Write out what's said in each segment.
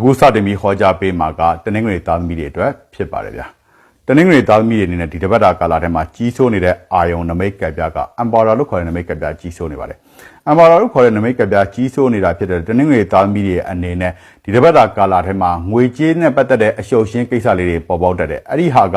အခုစတင်ပြီးဟောကြားပေးမှာကတနင်္ဂနွေသားသမီးတွေအတွက်ဖြစ်ပါတယ်ဗျာတနင်္ဂနွေသားသမီးတွေအနေနဲ့ဒီတပတ်တာကာလထဲမှာကြီးစိုးနေတဲ့အာယုံနမိတ်ကပ်ပြားကအမ်ပါရာလို့ခေါ်တဲ့နမိတ်ကပ်ပြားကြီးစိုးနေပါတယ်အမ်ပါရာလို့ခေါ်တဲ့နမိတ်ကပ်ပြားကြီးစိုးနေတာဖြစ်တဲ့တနင်္ဂနွေသားသမီးတွေအနေနဲ့ဒီတပတ်တာကာလထဲမှာငွေကြေးနဲ့ပတ်သက်တဲ့အရှုပ်ရှင်းကိစ္စလေးတွေပေါ်ပေါက်တတ်တယ်အဲ့ဒီဟာက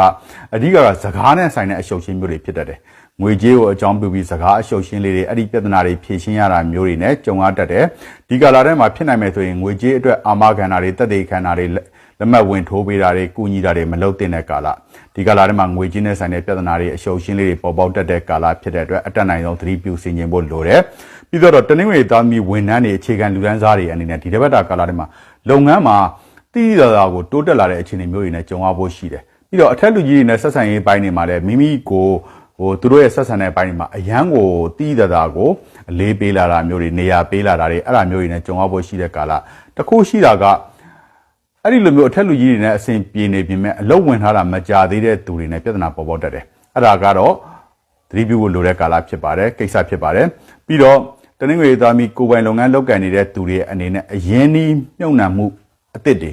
အဓိကကစကားနဲ့ဆိုင်တဲ့အရှုပ်ရှင်းမျိုးတွေဖြစ်တတ်တယ် ငွေကြေးကိုအကြောင်းပြုပြီးစကားအရှုပ်ရှင်းလေးတွေအဲ့ဒီပြဿနာတွေဖြေရှင်းရတာမျိုးတွေနဲ့ကြုံရတတ်တယ်ဒီကာလထဲမှာဖြစ်နိုင်မယ်ဆိုရင်ငွေကြေးအတွက်အာမခံတာတွေတက်သေးခံတာတွေလက်မှတ်ဝင်ထိုးပေးတာတွေကုညီတာတွေမလုပ်သင့်တဲ့ကာလဒီကာလထဲမှာငွေကြေးနဲ့ဆိုင်တဲ့ပြဿနာတွေအရှုပ်ရှင်းလေးတွေပေါ်ပေါက်တတ်တဲ့ကာလဖြစ်တဲ့အတွက်အတက်နိုင်ဆုံးသတိပြုဆင်ခြင်ဖို့လိုတယ်ပြီးတော့တနင်္ဂနွေသားသမီးဝန်ထမ်းတွေအခြေခံလူတန်းစားတွေအနေနဲ့ဒီတစ်ပတ်တာကာလထဲမှာလုပ်ငန်းမှာတည်တည်သာသာကိုတိုးတက်လာတဲ့အခြေအနေမျိုးတွေနဲ့ကြုံရဖို့ရှိတယ်ပြီးတော့အထက်လူကြီးတွေနဲ့ဆက်ဆံရေးပိုင်းတွေမှာလည်းမိမိကို ဟိုသူတို့ရဲ့ဆက်ဆံတဲ့ဘိုင်းတွေမှာအရန်ကိုတီးတတာကိုအလေးပေးလာတာမျိုးတွေနေရာပေးလာတာတွေအဲ့ဒါမျိုးတွေနဲ့ကြုံရဖို့ရှိတဲ့ကာလတစ်ခုရှိတာကအဲ့ဒီလိုမျိုးအထက်လူကြီးတွေနဲ့အဆင်ပြေနေပြင်မဲ့အလုတ်ဝင်ထားတာမကြသေးတဲ့သူတွေနဲ့ပြဿနာပေါ်ပေါက်တတ်တယ်အဲ့ဒါကတော့သတိပြုဖို့လိုတဲ့ကာလဖြစ်ပါတယ်ကိစ္စဖြစ်ပါတယ်ပြီးတော့တနင်္ဂနွေသားမီကိုပိုင်လုပ်ငန်းလုပ်ကိုင်နေတဲ့သူတွေအနေနဲ့အရင်နီးမြုံနှံမှုအသစ်တွေ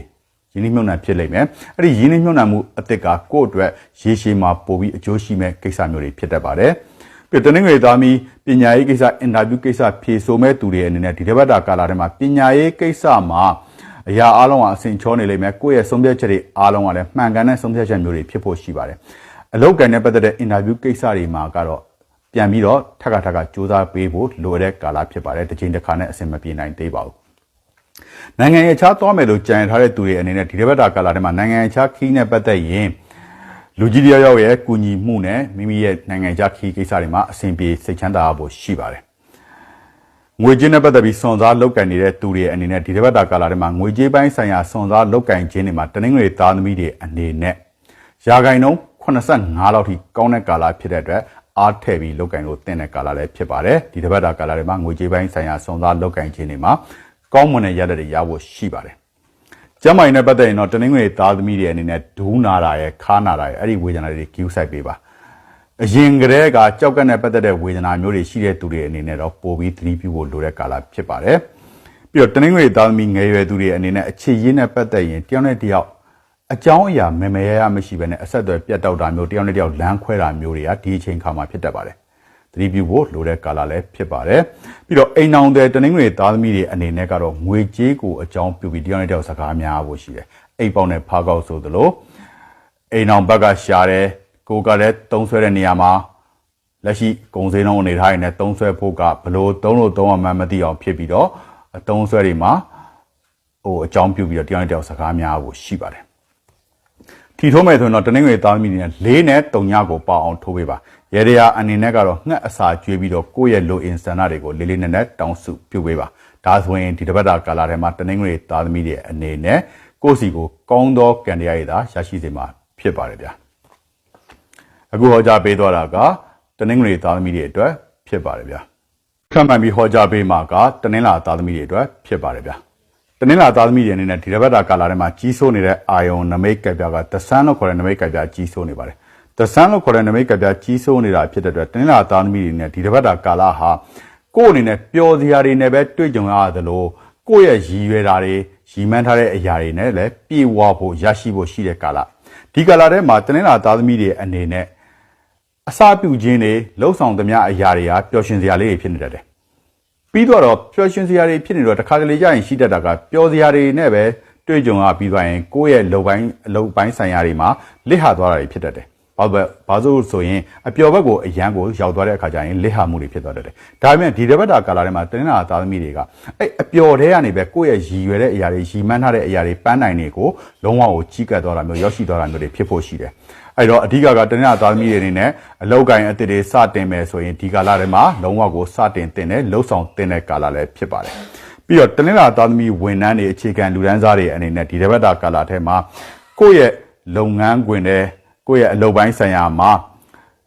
ရင်းနှီးမြှုပ်နှံဖြစ်လိမ့်မယ်အဲ့ဒီရင်းနှီးမြှုပ်နှံမှုအသစ်ကကိုယ့်အတွက်ရေရှည်မှာပို့ပြီးအကျိုးရှိမဲ့ကိစ္စမျိုးတွေဖြစ်တတ်ပါတယ်ပြီးတော့တနင်္ဂနွေသားမီပညာရေးကိစ္စအင်တာဗျူးကိစ္စဖြေဆိုမဲ့သူတွေအနေနဲ့ဒီတစ်ပတ်တာကာလထဲမှာပညာရေးကိစ္စမှာအရာအလုံးကအဆင်ချောနေလိမ့်မယ်ကိုယ့်ရဲ့ဆုံးဖြတ်ချက်တွေအားလုံးကလည်းမှန်ကန်တဲ့ဆုံးဖြတ်ချက်မျိုးတွေဖြစ်ဖို့ရှိပါတယ်အလောက်ကန်နဲ့ပတ်သက်တဲ့အင်တာဗျူးကိစ္စတွေမှာကတော့ပြန်ပြီးတော့ထပ်ခါထပ်ခါစူးစမ်းပေးဖို့လိုတဲ့ကာလဖြစ်ပါတယ်တစ်ချိန်တစ်ခါနဲ့အဆင်မပြေနိုင်သေးပါဘူး နိုင်ငံရဲ့ခြားသွားမယ်လို့ကြံထားတဲ့သူတွေအနေနဲ့ဒီတစ်ပတ်တာကာလထဲမှာနိုင်ငံရဲ့ခြားခီးနဲ့ပတ်သက်ရင်လူကြီးတယောက်ယောက်ရဲ့ကူညီမှုနဲ့မိမိရဲ့နိုင်ငံခြားခီးကိစ္စတွေမှာအဆင်ပြေစိတ်ချမ်းသာဖို့ရှိပါတယ်ငွေကြေးနဲ့ပတ်သက်ပြီးစွန်စားလောက်ကန်နေတဲ့သူတွေအနေနဲ့ဒီတစ်ပတ်တာကာလထဲမှာငွေကြေးပိုင်းဆိုင်ရာစွန်စားလောက်ကန်ခြင်းတွေမှာတနင်္ဂနွေသားသမီးတွေအနေနဲ့ရာဂိုင်နှုန်း85လောက်ထိကောင်းတဲ့ကာလဖြစ်တဲ့အတွက်အားထည့်ပြီးလောက်ကင်လို့တင်တဲ့ကာလလည်းဖြစ်ပါတယ်ဒီတစ်ပတ်တာကာလတွေမှာငွေကြေးပိုင်းဆိုင်ရာစွန်စားလောက်ကင်ခြင်းတွေမှာ ကောင်းမွန်တဲ့ရလဒ်တွေရဖို့ရှိပါတယ်ကျမ်းမာရေးနဲ့ပတ်သက်ရင်တော့တနင်္ဂနွေသားသမီးတွေအနေနဲ့ဒူးနာတာရဲ့ခါနာတာရဲ့အဲ့ဒီဝေဒနာတွေ queue site ပေးပါအရင်ကတည်းကကြောက်ကက်နဲ့ပတ်သက်တဲ့ဝေဒနာမျိုးတွေရှိတဲ့သူတွေအနေနဲ့တော့ပိုပြီးသတိပြုဖို့လိုတဲ့ကာလဖြစ်ပါတယ်ပြီးတော့တနင်္ဂနွေသားသမီးငယ်ရွယ်သူတွေအနေနဲ့အခြေရင်းနဲ့ပတ်သက်ရင်တယောက်နဲ့တယောက်အကြောင်းအရာမမဲရရမရှိဘဲနဲ့အဆက်အသွယ်ပြတ်တောက်တာမျိုးတယောက်နဲ့တယောက်လမ်းခွဲတာမျိုးတွေကဒီအချိန်ခါမှာဖြစ်တတ်ပါတယ် သတိပြုဖို့လိုတဲ့ကာလလည်းဖြစ်ပါတယ်ပြီးတော့အိမ်အောင်တဲ့တနင်္ဂနွေသားသမီးတွေအနေနဲ့ကတော့ငွေကြေးကိုအကြောင်းပြုပြီးတယောက်နဲ့တယောက်စကားများဖို့ရှိတယ်အိမ်ပေါက်နဲ့ဖားကောက်ဆိုသလိုအိမ်အောင်ဘက်ကရှာတယ်ကိုကလည်းတုံးဆွဲတဲ့နေရာမှာလက်ရှိဂုံစင်းလုံးအနေထားရနဲ့တုံးဆွဲဖို့ကဘလို့တုံးလို့တုံးအောင်မှမသိအောင်ဖြစ်ပြီးတော့အတုံးဆွဲတွေမှာဟိုအကြောင်းပြုပြီးတော့တယောက်နဲ့တယောက်စကားများဖို့ရှိပါတယ်ထီထိုးမယ်ဆိုရင်တော့တနင်္ဂနွေသားသမီးတွေနဲ့၄နဲ့၃ညကိုပေါအောင်ထိုးပေးပါ ရေရရာအနေနဲ့ကတော့ငှက်အစာကျွေးပြီးတော့ကိုယ့်ရဲ့လိုအင်ဆန္ဒတွေကိုလေးလေးနက်နက်တောင်းစုပြုပေးပါဒါဆိုရင်ဒီတစ်ပတ်တာကာလထဲမှာတနင်္ဂနွေသားသမီးတွေအနေနဲ့ကိုယ့်စီကိုကောင်းသောကံတရားရည်သာရရှိစေမှာဖြစ်ပါတယ်ဗျာအခုဟောကြားပေးသွားတာကတနင်္ဂနွေသားသမီးတွေအတွက်ဖြစ်ပါတယ်ဗျာခံမှန်ပြီးဟောကြားပေးမှာကတနင်္လာသားသမီးတွေအတွက်ဖြစ်ပါတယ်ဗျာတနင်္လာသားသမီးတွေအနေနဲ့ဒီတစ်ပတ်တာကာလထဲမှာကြီးစိုးနေတဲ့အာယုံနမိတ်ကပ်ပြားကတဆန်းလို့ခေါ်တဲ့နမိတ်ကပ်ပြားကြီးစိုးနေပါတယ် တဆန်းလို့ခေါ်တဲ့နမိတ်ကပ်ပြားကြီးစိုးနေတာဖြစ်တဲ့အတွက်တနင်္လာသားသမီးတွေနဲ့ဒီတစ်ပတ်တာကာလဟာကိုယ့်အနေနဲ့ပျော်စရာတွေနဲ့ပဲတွေ့ကြုံရသလိုကိုယ့်ရဲ့ရည်ရွယ်တာတွေရည်မှန်းထားတဲ့အရာတွေနဲ့လည်းပြေဝဖို့ရရှိဖို့ရှိတဲ့ကာလဒီကာလထဲမှာတနင်္လာသားသမီးတွေအနေနဲ့အစာပြုခြင်းတွေလှုပ်ဆောင်သမျှအရာတွေကပျော်ရွှင်စရာလေးတွေဖြစ်နေတတ်တယ်ပြီးတော့ပျော်ရွှင်စရာတွေဖြစ်နေတော့တခါတလေကြာရင်ရှိတတ်တာကပျော်စရာတွေနဲ့ပဲတွေ့ကြုံရပြီးသွားရင်ကိုယ့်ရဲ့လုံပိုင်းအလုံပိုင်းဆိုင်ရာတွေမှာလစ်ဟာသွားတာတွေဖြစ်တတ်တယ် ဘာပဲဘာလို့ဆိုရင်အပျော်ဘက်ကိုအရန်ကိုရောက်သွားတဲ့အခါကျရင်လစ်ဟာမှုတွေဖြစ်သွားတတ်တယ်ဒါပေမဲ့ဒီတစ်ပတ်တာကာလထဲမှာတင်းနာသားသမီးတွေကအဲ့အပျော်တဲ့ကနေပဲကိုယ့်ရဲ့ရည်ရွယ်တဲ့အရာတွေရည်မှန်းထားတဲ့အရာတွေပန်းနိုင်တွေကိုလုံးဝကိုကြီးကပ်သွားတာမျိုးရောက်ရှိသွားတာမျိုးတွေဖြစ်ဖို့ရှိတယ်အဲ့တော့အဓိကကတနင်္လာသားသမီးတွေအနေနဲ့အလောက်ကိုင်းအစ်တွေစတင်မယ်ဆိုရင်ဒီကာလထဲမှာလုံးဝကိုစတင်တင်တဲ့လှုပ်ဆောင်တင်တဲ့ကာလလည်းဖြစ်ပါတယ်ပြီးတော့တနင်္လာသားသမီးဝန်ထမ်းတွေအခြေခံလူဒန်းစားတွေအနေနဲ့ဒီတစ်ပတ်တာကာလထဲမှာကိုယ့်ရဲ့လုပ်ငန်းခွင်တွေ ကိုယ့်ရဲ့အလုပ်ပိုင်းဆိုင်ရာမှာ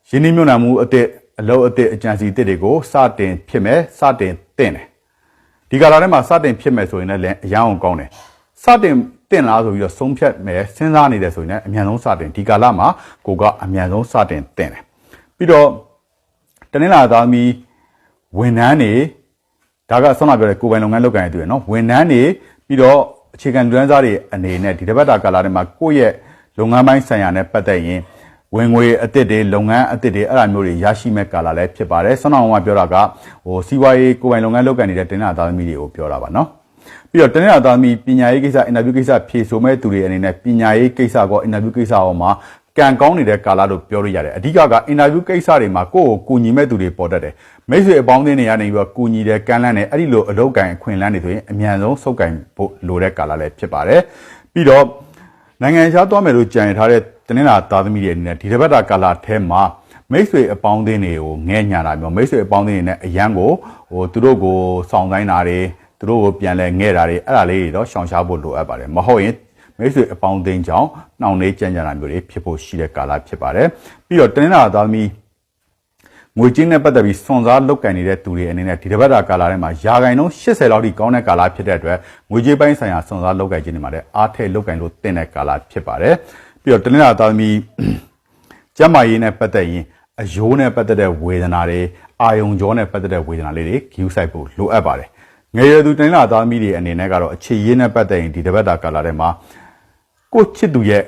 ရင်းနှီးမြှုပ်နှံမှုအသစ်အလုပ်အသစ်အကြံစီအသစ်တွေကိုစတင်ဖြစ်မယ်စတင်တင်တယ်ဒီကာလထဲမှာစတင်ဖြစ်မယ်ဆိုရင်လည်းအရန်အောင်ကောင်းတယ်စတင်တင်လားဆိုပြီးတော့ဆုံးဖြတ်မယ်စဉ်းစားနေတယ်ဆိုရင်လည်းအမြန်ဆုံးစတင်ဒီကာလမှာကိုကအမြန်ဆုံးစတင်တင်တယ်ပြီးတော့တနင်္လာသားမီဝန်ထမ်းတွေဒါကဆောင်းလာပြောတဲ့ကိုယ်ပိုင်လုပ်ငန်းလုပ်ကိုင်ရတူရယ်နော်ဝန်ထမ်းတွေပြီးတော့အခြေခံလူတန်းစားတွေအနေနဲ့ဒီတစ်ပတ်တာကာလထဲမှာကိုယ့်ရဲ့ လုပ်ငန်းပိုင်းဆိုင်ရာနဲ့ပတ်သက်ရင်ဝင်ငွေအသစ်တွေလုပ်ငန်းအသစ်တွေအဲ့လိုမျိုးတွေရရှိမဲ့ကာလလည်းဖြစ်ပါတယ်ဆွမ်းအောင်ကပြောတာကဟိုစီးပွားရေးကိုယ်ပိုင်လုပ်ငန်းလုပ်ကိုင်နေတဲ့တင်းနာသားသမီးတွေကိုပြောတာပါနော်ပြီးတော့တင်းနာသားသမီးပညာရေးကိစ္စအင်တာဗျူးကိစ္စဖြေဆိုမဲ့သူတွေအနေနဲ့ပညာရေးကိစ္စကောအင်တာဗျူးကိစ္စရောမှာကံကောင်းနေတဲ့ကာလလို့ပြောလို့ရတယ်အဓိကကအင်တာဗျူးကိစ္စတွေမှာကိုယ့်ကိုကူညီမဲ့သူတွေပေါ်တတ်တယ်မိတ်ဆွေအပေါင်းအသင်းတွေကနေပြီးတော့ကူညီတယ်ကမ်းလှမ်းတယ်အဲ့ဒီလိုအလုပ်ကိုင်အခွင့်အလမ်းတွေဆိုရင်အမြန်ဆုံးစုပ်ကိုင်ဖို့လိုတဲ့ကာလလည်းဖြစ်ပါတယ်ပြီးတော့ နိုင်ငံခြားသွားမယ်လို့ကြံရထားတဲ့တင်းနာသားသမီးတွေအနေနဲ့ဒီတစ်ပတ်တာကာလထဲမှာမိတ်ဆွေအပေါင်းအသင်းတွေကိုငဲ့ညာတာမျိုးမိတ်ဆွေအပေါင်းအသင်းတွေနဲ့အရန်ကိုဟိုသူတို့ကိုစောင့်ဆိုင်တာတွေသူတို့ကိုပြန်လဲငဲ့တာတွေအဲ့ဒါလေးတွေတော့ရှောင်ရှားဖို့လိုအပ်ပါတယ်မဟုတ်ရင်မိတ်ဆွေအပေါင်းအသင်းကြောင့်နှောင့်နှေးကြံ့ကြံ့တာမျိုးတွေဖြစ်ဖို့ရှိတဲ့ကာလဖြစ်ပါတယ်ပြီးတော့တင်းနာသားသမီး ငွေကြေးနဲ့ပတ်သက်ပြီးစွန်စားလုတ်ကန်နေတဲ့သူတွေအနေနဲ့ဒီတစ်ပတ်တာကာလထဲမှာယာဂိုင်နှုန်း80လောက်ထိကောင်းတဲ့ကာလဖြစ်တဲ့အတွက်ငွေကြေးပိုင်းဆိုင်ရာစွန်စားလုတ်ကန်ခြင်းတွေမှာလည်းအားထည့်လုတ်ကန်လို့တင်တဲ့ကာလဖြစ်ပါတယ်ပြီးတော့တင်းနာသားသမီးကျန်းမာရေးနဲ့ပတ်သက်ရင်အယိုးနဲ့ပတ်သက်တဲ့ဝေဒနာတွေအာယုံကြောနဲ့ပတ်သက်တဲ့ဝေဒနာလေးတွေဂရုစိုက်ဖို့လိုအပ်ပါတယ်ငယ်ရွယ်သူတင်းနာသားသမီးတွေအနေနဲ့ကတော့အခြေရေးနဲ့ပတ်သက်ရင်ဒီတစ်ပတ်တာကာလထဲမှာကိုယ့်ချစ်သူရဲ့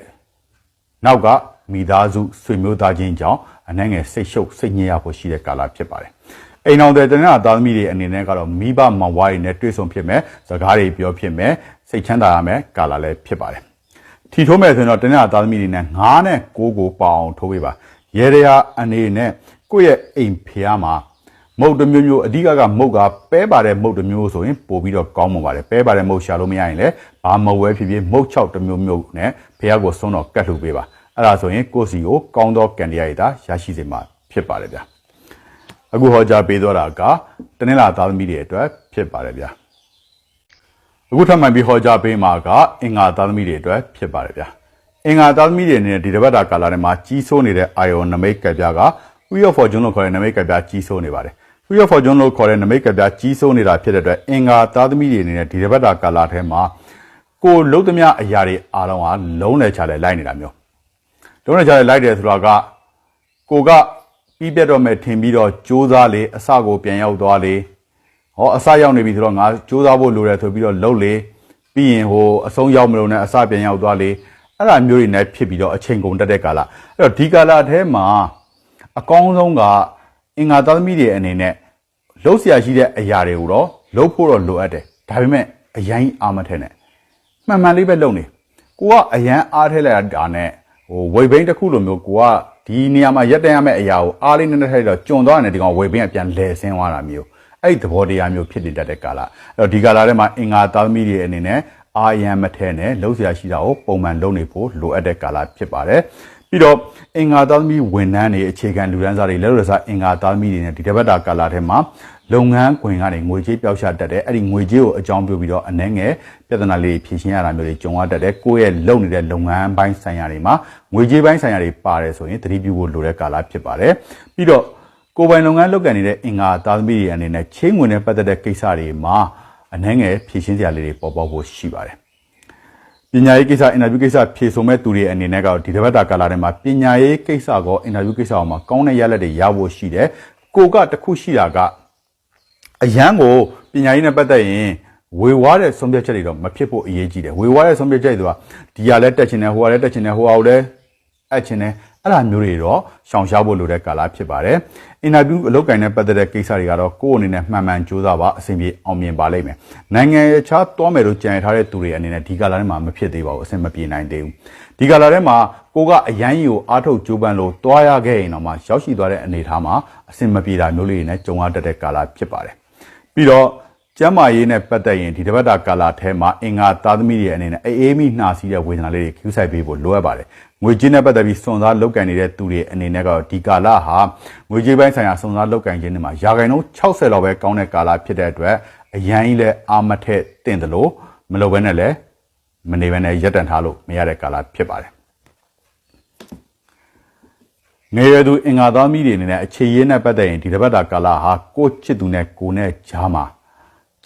နောက်ကမိသားစုဆွေမျိုးသားချင်းကြောင့် အနှဲငယ်စိတ်ရှုပ်စိတ်ညစ်ရဖို့ရှိတဲ့ကာလဖြစ်ပါတယ်။အိမ်အောင်တဲ့တနင်္လာသားသမီးတွေအနေနဲ့ကတော့မိဘမောင်ဝါးတွေနဲ့တွေ့ဆုံဖြစ်မယ်စကားတွေပြောဖြစ်မယ်စိတ်ချမ်းသာရမယ်ကာလလည်းဖြစ်ပါတယ်။ထီထိုးမယ်ဆိုရင်တော့တနင်္လာသားသမီးတွေနဲ့9နဲ့6ကိုပေါအောင်ထိုးပေးပါ။ရေရရအနေနဲ့ကိုယ့်ရဲ့အိမ်ဖျားမှာမုတ်တစ်မျိုးမျိုးအဓိကကမုတ်ကပဲပါတဲ့မုတ်တစ်မျိုးဆိုရင်ပို့ပြီးတော့ကောင်းမှာပါတယ်ပဲပါတဲ့မုတ်ရှာလို့မရရင်လည်းဘာမုတ်ဝဲဖြစ်ဖြစ်မုတ်6တစ်မျိုးမျိုးနဲ့ဖះကိုစွန်းတော့ကတ်လှူပေးပါ အဲ့ဒါဆိုရင်ကိုယ့်စီကိုကောင်းသောကံတရားရည်သာရရှိစေမှာဖြစ်ပါတယ်ဗျာအခုဟောကြားပေးတော့တာကတနင်္လာသားသမီးတွေအတွက်ဖြစ်ပါတယ်ဗျာအခုထပ်မံပြီးဟောကြားပေးမှာကအင်္ဂါသားသမီးတွေအတွက်ဖြစ်ပါတယ်ဗျာအင်္ဂါသားသမီးတွေအနေနဲ့ဒီတစ်ပတ်တာကာလထဲမှာကြီးစိုးနေတဲ့အာယုံနမိတ်ကပြားက Wheel of Fortune လို့ခေါ်တဲ့နမိတ်ကပြားကြီးစိုးနေပါတယ် Wheel of Fortune လို့ခေါ်တဲ့နမိတ်ကပြားကြီးစိုးနေတာဖြစ်တဲ့အတွက်အင်္ဂါသားသမီးတွေအနေနဲ့ဒီတစ်ပတ်တာကာလထဲမှာကိုလုံးသမျှအရာတွေအားလုံးဟာလုံးနဲ့ချလဲလိုက်နေတာမျိုး လုံးနဲ့ကြားလိုက်တယ်ဆိုတာကကိုကပြီးပြတ်တော့မယ်ထင်ပြီးတော့စူးစမ်းလေအစကိုပြန်ရောက်သွားလေဟောအစရောက်နေပြီဆိုတော့ငါစူးစမ်းဖို့လိုတယ်ဆိုပြီးတော့လှုပ်လေပြီးရင်ဟိုအဆုံးရောက်မလို့နဲ့အစပြန်ရောက်သွားလေအဲ့ဒါမျိုးတွေနဲ့ဖြစ်ပြီးတော့အချိန်ကုန်တက်တဲ့ကာလအဲ့တော့ဒီကာလအแทမှာအကောင်းဆုံးကအင်္ဂါသားသမီးတွေအနေနဲ့လှုပ်ရှားရှိတဲ့အရာတွေကိုတော့လှုပ်ဖို့တော့လိုအပ်တယ်ဒါပေမဲ့အရင်အာမထဲနဲ့မှန်မှန်လေးပဲလုပ်နေကိုကအရန်အားထဲလိုက်တာနဲ့ ဟိုဝိတ်ဘိန်းတစ်ခုလိုမျိုးကိုကဒီနေရာမှာရက်တန်ရမယ့်အရာကိုအားလေးနည်းနည်းထိုက်တော့ကျွန်သွားတယ်ဒီကောင်ဝိတ်ဘိန်းကပြန်လဲဆင်းသွားတာမျိုးအဲ့ဒီသဘောတရားမျိုးဖြစ်နေတတ်တဲ့ကာလအဲ့တော့ဒီကာလထဲမှာအင်္ဂါသားသမီးတွေအနေနဲ့အာရန်မထဲနဲ့လှုပ်ရှားရှိတာကိုပုံမှန်လုပ်နေဖို့လိုအပ်တဲ့ကာလဖြစ်ပါတယ်ပြီးတော့အင်္ဂါသားသမီးဝန်ထမ်းတွေအခြေခံလူတန်းစားတွေလက်ရစားအင်္ဂါသားသမီးတွေနဲ့ဒီတစ်ပတ်တာကာလထဲမှာ လုပ်ငန်းခွင်ကနေငွေကြေးပျောက်ရှာတတ်တယ်အဲ့ဒီငွေကြေးကိုအကြောင်းပြုပြီးတော့အနှဲငယ်ပြဿနာလေးဖြေရှင်းရတာမျိုးတွေကြုံရတတ်တယ်ကိုယ့်ရဲ့လုပ်နေတဲ့လုပ်ငန်းပိုင်းဆိုင်ရာတွေမှာငွေကြေးပိုင်းဆိုင်ရာတွေပါတယ်ဆိုရင်သတိပြုဖို့လိုတဲ့ကာလဖြစ်ပါတယ်ပြီးတော့ကိုယ်ပိုင်လုပ်ငန်းလုပ်ကိုင်နေတဲ့အင်္ဂါသားသမီးတွေအနေနဲ့ချင်းဝင်နဲ့ပတ်သက်တဲ့ကိစ္စတွေမှာအနှဲငယ်ဖြေရှင်းစရာလေးတွေပေါ်ပေါက်ဖို့ရှိပါတယ်ပညာရေးကိစ္စအင်တာဗျူးကိစ္စဖြေဆိုမဲ့သူတွေအနေနဲ့ကတော့ဒီတစ်ပတ်တာကာလထဲမှာပညာရေးကိစ္စကောအင်တာဗျူးကိစ္စအောင်မှာကောင်းတဲ့ရလဒ်တွေရဖို့ရှိတယ်ကိုကတခုရှိတာက အရန်ကိုပညာရေးနဲ့ပတ်သက်ရင်ဝေဝါးတဲ့ဆုံးဖြတ်ချက်တွေတော့မဖြစ်ဖို့အရေးကြီးတယ်ဝေဝါးတဲ့ဆုံးဖြတ်ချက်တွေကဒီဟာလည်းတက်ချင်တယ်ဟိုဟာလည်းတက်ချင်တယ်ဟိုဟာလည်းအပ်ချင်တယ်အဲ့လိုမျိုးတွေတော့ရှောင်ရှားဖို့လိုတဲ့ကာလဖြစ်ပါတယ်အင်တာဗျူးအလုပ်ကိုင်နဲ့ပတ်သက်တဲ့ကိစ္စတွေကတော့ကိုယ့်အနေနဲ့မှန်မှန်ကြိုးစားပါအဆင်ပြေအောင်မြင်ပါလိမ့်မယ်နိုင်ငံခြားသွားမယ်လို့ကြံရထားတဲ့သူတွေအနေနဲ့ဒီကာလထဲမှာမဖြစ်သေးပါဘူးအဆင်မပြေနိုင်သေးဘူးဒီကာလထဲမှာကိုကအရန်ကြီးကိုအားထုတ်ကြိုးပမ်းလို့တွားရခဲ့ရင်တော့မှရောက်ရှိသွားတဲ့အနေအထားမှာအဆင်မပြေတာမျိုးလေးတွေနဲ့ကြုံရတတ်တဲ့ကာလဖြစ်ပါတယ် ပြီးတော့ကျမ်းမာရေးနဲ့ပတ်သက်ရင်ဒီတပတ်တာကာလထဲမှာအင်္ဂါသားသမီးတွေအနေနဲ့အေးအေးမိနှာစီးတဲ့ဝေဒနာလေးတွေခူးဆိုင်ပေးဖို့လိုအပ်ပါတယ်။ငွေကြေးနဲ့ပတ်သက်ပြီးစွန်စားလောက်ကန်နေတဲ့သူတွေအနေနဲ့ကတော့ဒီကာလဟာငွေကြေးပိုင်းဆိုင်ရာစွန်စားလောက်ကန်ခြင်းတွေမှာရာခိုင်နှုန်း60လောက်ပဲကောင်းတဲ့ကာလဖြစ်တဲ့အတွက်အရန်ကြီးလဲအာမထက်တင့်တယ်လို့မလုပ်ဘဲနဲ့လည်းမနေဘဲနဲ့ရက်တန်ထားလို့မရတဲ့ကာလဖြစ်ပါတယ်။ ငယ်ရသူအင်္ဂါသားမိတွေအနေနဲ့အခြေရေးနဲ့ပတ်သက်ရင်ဒီတစ်ပတ်တာကာလဟာကိုချစ်သူနဲ့ကိုနဲ့ဂျားမှာ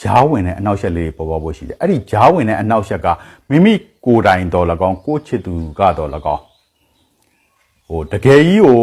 ဂျားဝင်တဲ့အနောက်ရှက်လေးပေါ်ပေါ်ဖို့ရှိတယ်အဲ့ဒီဂျားဝင်တဲ့အနောက်ရှက်ကမိမိကိုယ်တိုင်တော်၎င်းကိုချစ်သူကတော့၎င်းဟိုတကယ်ကြီးကို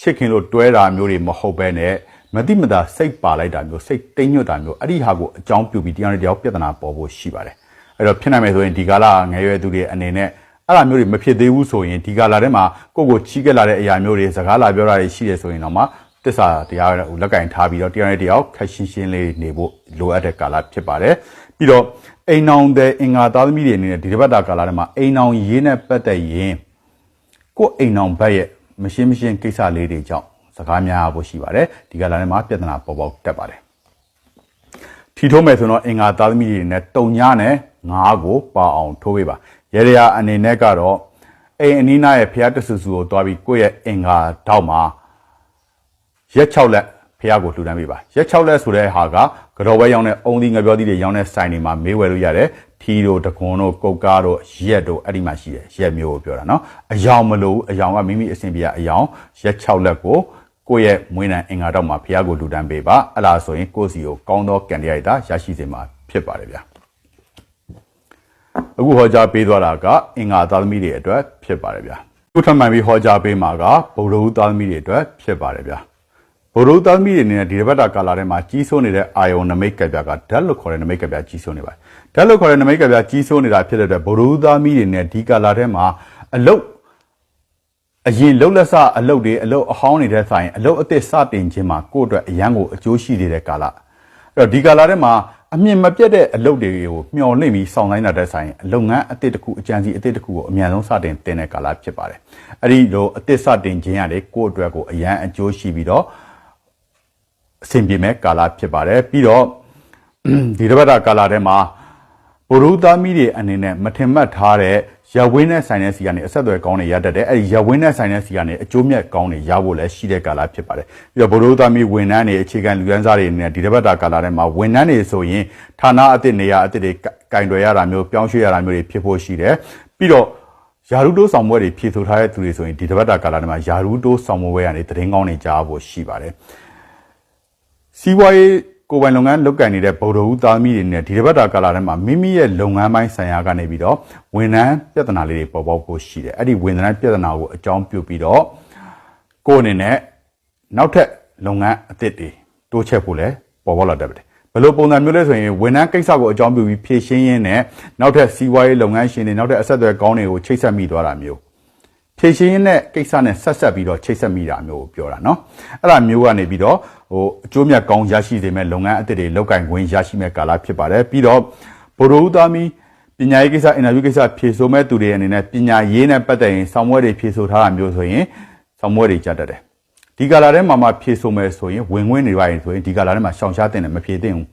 ချစ်ခင်လို့တွဲတာမျိုးတွေမဟုတ်ဘဲနဲ့မတိမတာစိတ်ပါလိုက်တာမျိုးစိတ်တိမ်ညွတ်တာမျိုးအဲ့ဒီဟာကိုအကြောင်းပြုပြီးတရားနဲ့တရားပြဿနာပေါ်ဖို့ရှိပါတယ်အဲ့တော့ဖြစ်နိုင်မယ်ဆိုရင်ဒီကာလငယ်ရွယ်သူတွေအနေနဲ့ အဲ့လိုမျိုးတွေမဖြစ်သေးဘူးဆိုရင်ဒီကာလထဲမှာကိုယ့်ကိုချီးကက်လာတဲ့အရာမျိုးတွေစကားလာပြောတာတွေရှိတယ်ဆိုရင်တော့မှတစ္ဆာတရားကိုလက်ကင်ထားပြီးတော့တရားနဲ့တရားခက်ရှင်းရှင်းလေးနေဖို့လိုအပ်တဲ့ကာလဖြစ်ပါတယ်ပြီးတော့အိမ်အောင်တဲ့အင်္ဂါသားသမီးတွေအနေနဲ့ဒီတစ်ပတ်တာကာလထဲမှာအိမ်အောင်ရေးနဲ့ပတ်သက်ရင်ကိုယ်အိမ်အောင်ဘက်ရဲ့မရှင်းမရှင်းကိစ္စလေးတွေကြောင့်စကားများဖို့ရှိပါတယ်ဒီကာလထဲမှာပြဿနာပေါ်ပေါက်တတ်ပါတယ် ထီထိုးမယ်ဆိုတော့အင်္ဂါသားသမီးတွေနဲ့တုံညာနဲ့ငါးကိုပါအောင်ထိုးပေးပါရေရရာအနေနဲ့ကတော့အိမ်အနီးနားရဲ့ဖျားတဆူဆူကိုတွားပြီးကိုယ့်ရဲ့အင်္ဂါထောက်မှာရက်6လက်ဖျားကိုလှူဒန်းပေးပါရက်6လက်ဆိုတဲ့ဟာကကြော်ဘဲရောင်းတဲ့အုံသီးငပြောသီးတွေရောင်းတဲ့ဆိုင်တွေမှာမေးဝယ်လို့ရတယ်ထီတို့တကွန်တို့ကုတ်ကားတို့ရက်တို့အဲ့ဒီမှာရှိတယ်ရက်မျိုးကိုပြောတာနော်အယောင်မလို့အယောင်ကမိမိအဆင်ပြေအယောင်ရက်6လက်ကို ကိုယ့်ရဲ့မွေးနံအင်္ဂါတော့မှာဖះကိုလှူဒန်းပေးပါအဲ့လားဆိုရင်ကိုယ့်စီကိုကောင်းသောကံတရားရတာရရှိစေမှာဖြစ်ပါတယ်ဗျာအခုဟောကြားပေးသွားတာကအင်္ဂါသားသမီးတွေအတွက်ဖြစ်ပါတယ်ဗျာခုထပ်မှန်ပြီးဟောကြားပေးမှာကဗုဒ္ဓဟူသားသမီးတွေအတွက်ဖြစ်ပါတယ်ဗျာဗုဒ္ဓသားသမီးတွေအနေနဲ့ဒီတစ်ပတ်တာကာလာထဲမှာကြီးစိုးနေတဲ့အာယုံနမိတ်ကပြကဓာတ်လို့ခေါ်တဲ့နမိတ်ကပြကြီးစိုးနေပါတယ်ဓာတ်လို့ခေါ်တဲ့နမိတ်ကပြကြီးစိုးနေတာဖြစ်တဲ့အတွက်ဗုဒ္ဓသားသမီးတွေနဲ့ဒီကာလာထဲမှာအလုတ် အရင်လှုပ်လက်စအလုတ်တွေအလုတ်အဟောင်းနေတဲ့ဆိုင်အလုတ်အသစ်စတင်ခြင်းမှာကိုယ့်အတွက်အရန်ကိုအကျိုးရှိနေတဲ့ကာလအဲ့တော့ဒီကာလာထဲမှာအမြင့်မပြတ်တဲ့အလုတ်တွေကိုမျှော်လင့်ပြီးစောင့်တိုင်းတဲ့ဆိုင်အလုပ်ငန်းအသစ်တစ်ခုအကြံစီအသစ်တစ်ခုကိုအမြန်ဆုံးစတင်တင်တဲ့ကာလဖြစ်ပါတယ်အဲ့ဒီလိုအသစ်စတင်ခြင်းရတယ်ကိုယ့်အတွက်ကိုအရန်အကျိုးရှိပြီးတော့အဆင်ပြေမဲ့ကာလဖြစ်ပါတယ်ပြီးတော့ဒီတစ်ပတ်တာကာလထဲမှာဘုရုသားမိတွေအနေနဲ့မထင်မှတ်ထားတဲ့ ရဝင်းနဲ့ဆိုင်တဲ့စီကနေအဆက်အသွယ်ကောင်းတွေရတတ်တယ်အဲ့ဒီရဝင်းနဲ့ဆိုင်တဲ့စီကနေအကျိုးမြတ်ကောင်းတွေရဖို့လည်းရှိတဲ့ကာလဖြစ်ပါတယ်ပြီးတော့ဘုရုသားမိဝန်ထမ်းတွေအခြေခံလူရန်စားတွေအနေနဲ့ဒီတစ်ပတ်တာကာလထဲမှာဝန်ထမ်းတွေဆိုရင်ဌာနအသစ်နေရာအသစ်တွေကင်တွယ်ရတာမျိုးပြောင်းရွှေ့ရတာမျိုးတွေဖြစ်ဖို့ရှိတယ်ပြီးတော့ယာရုတိုးဆောင်ပွဲတွေဖြည့်ဆို့ထားတဲ့သူတွေဆိုရင်ဒီတစ်ပတ်တာကာလထဲမှာယာရုတိုးဆောင်ပွဲကနေသတင်းကောင်းတွေကြားဖို့ရှိပါတယ်စီးပွားရေး ကိုယ်ပိုင်လုပ်ငန်းလုပ်ကိုင်နေတဲ့ဗုဒ္ဓဦးသားသမီးတွေနဲ့ဒီတစ်ပတ်တာကာလထဲမှာမိမိရဲ့လုပ်ငန်းပိုင်းဆိုင်ရာကနေပြီးတော့ဝန်ထမ်းပြဿနာလေးတွေပေါ်ပေါက်ဖို့ရှိတယ်အဲ့ဒီဝန်ထမ်းပြဿနာကိုအကြောင်းပြုပြီးတော့ကိုယ်အနေနဲ့နောက်ထပ်လုပ်ငန်းအသစ်တွေတိုးချဲ့ဖို့လည်းပေါ်ပေါက်လာတတ်တယ်ဘယ်လိုပုံစံမျိုးလဲဆိုရင်ဝန်ထမ်းကိစ္စကိုအကြောင်းပြုပြီးဖြည့်ရှင်းရင်းနဲ့နောက်ထပ်စီးပွားရေးလုပ်ငန်းရှင်တွေနောက်ထပ်အဆက်အသွယ်ကောင်းတွေကိုချိတ်ဆက်မိသွားတာမျိုး ဖြည့်ရှင်းရင်းနဲ့ကိစ္စနဲ့ဆက်ဆက်ပြီးတော့ချိတ်ဆက်မိတာမျိုးကိုပြောတာเนาะအဲ့ဒါမျိုးကနေပြီးတော့ဟိုအကျိုးမြတ်ကောင်းရရှိစေမဲ့လုပ်ငန်းအသစ်တွေလောက်ကင်ဝင်ရရှိမဲ့ကာလဖြစ်ပါတယ်ပြီးတော့ဘိုရိုဦးသားမီပညာရေးကိစ္စအင်တာဗျူးကိစ္စဖြေဆိုမဲ့သူတွေအနေနဲ့ပညာရေးနဲ့ပတ်သက်ရင်ဆောင်းပွဲတွေဖြေဆိုထားတာမျိုးဆိုရင်ဆောင်းပွဲတွေကြတတ်တယ်ဒီကာလာထဲမှာမှဖြေဆိုမဲ့ဆိုရင်ဝင်ဝင်နေပါရင်ဆိုရင်ဒီကာလာထဲမှာရှောင်ရှားတင်တယ်မဖြေသင့်ဘူး